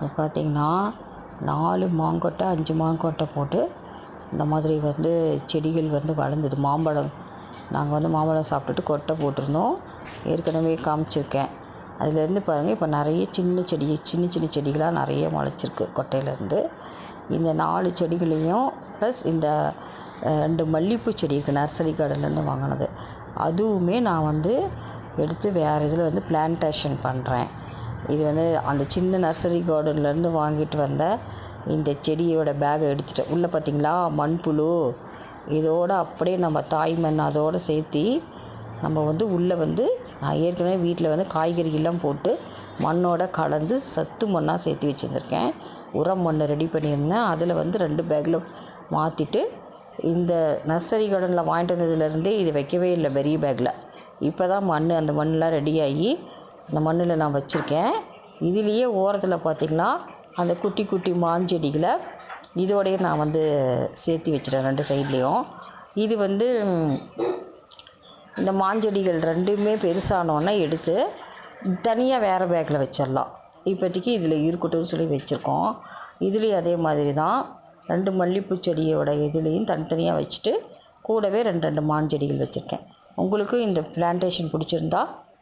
இப்போ பார்த்தீங்கன்னா நாலு மாங்கொட்டை அஞ்சு மாங்கொட்டை போட்டு இந்த மாதிரி வந்து செடிகள் வந்து வளர்ந்தது. மாம்பழம். நாங்கள் வந்து மாம்பழம் சாப்பிட்டுட்டு கொட்டை போட்டிருந்தோம். ஏற்கனவே காமிச்சிருக்கேன். அதுலேருந்து பாருங்கள் இப்போ நிறைய சின்ன செடி சின்ன சின்ன செடிகளாக நிறைய முளைச்சிருக்கு கொட்டையிலேருந்து இந்த நாலு செடிகளையும் ப்ளஸ் இந்த ரெண்டு மல்லிகைப்பூ செடி இருக்குது நர்சரி கார்டன்லேருந்து வாங்கினது. அதுவுமே நான் வந்து எடுத்து வேறு இதில் வந்து பிளான்டேஷன் பண்ணுறேன் இது வந்து அந்த சின்ன நர்சரி கார்டன்லேருந்து வாங்கிட்டு வந்த இந்த செடியோட பேகை எடுத்துட்டேன். உள்ளே பார்த்தீங்களா மண்புழு. இதோடு அப்படியே நம்ம தாய் மண் அதோடு சேர்த்து நம்ம வந்து உள்ளே வந்து நான் ஏற்கனவே வீட்டில் வந்து காய்கறிகள்லாம் போட்டு மண்ணோட கலந்து சத்து மண்ணாக சேர்த்து வச்சுருந்துருக்கேன். உரம் மண் ரெடி பண்ணியிருந்தேன். அதில் வந்து ரெண்டு பேக்கில் மாற்றிட்டு இந்த நர்சரி கார்டனில் வாங்கிட்டு வந்ததுலேருந்தே இது வைக்கவே இல்லை பெரிய பேக்கில் இப்போ தான் மண் அந்த மண்ணெலாம் ரெடியாகி அந்த மண்ணில் நான் வச்சுருக்கேன். இதுலேயே ஓரத்தில் பார்த்திங்கன்னா அந்த குட்டி குட்டி மாஞ்செடிகளை இதோடயே நான் வந்து சேர்த்து வச்சிட்டேன் ரெண்டு சைட்லேயும். இது வந்து இந்த மாஞ்செடிகள் ரெண்டுமே பெருசானோன்னா எடுத்து தனியாக வேறு பேக்கில் வச்சிடலாம் இப்போதைக்கு இதில் இருக்கட்டும்னு சொல்லி வச்சுருக்கோம். இதுலேயும் அதே மாதிரி தான் ரெண்டு மல்லிகைப்பூ செடியோட இதுலேயும் தனித்தனியாக வச்சுட்டு கூடவே ரெண்டு ரெண்டு மாஞ்செடிகள் வச்சுருக்கேன். உங்களுக்கும் இந்த பிளான்டேஷன் பிடிச்சிருந்தா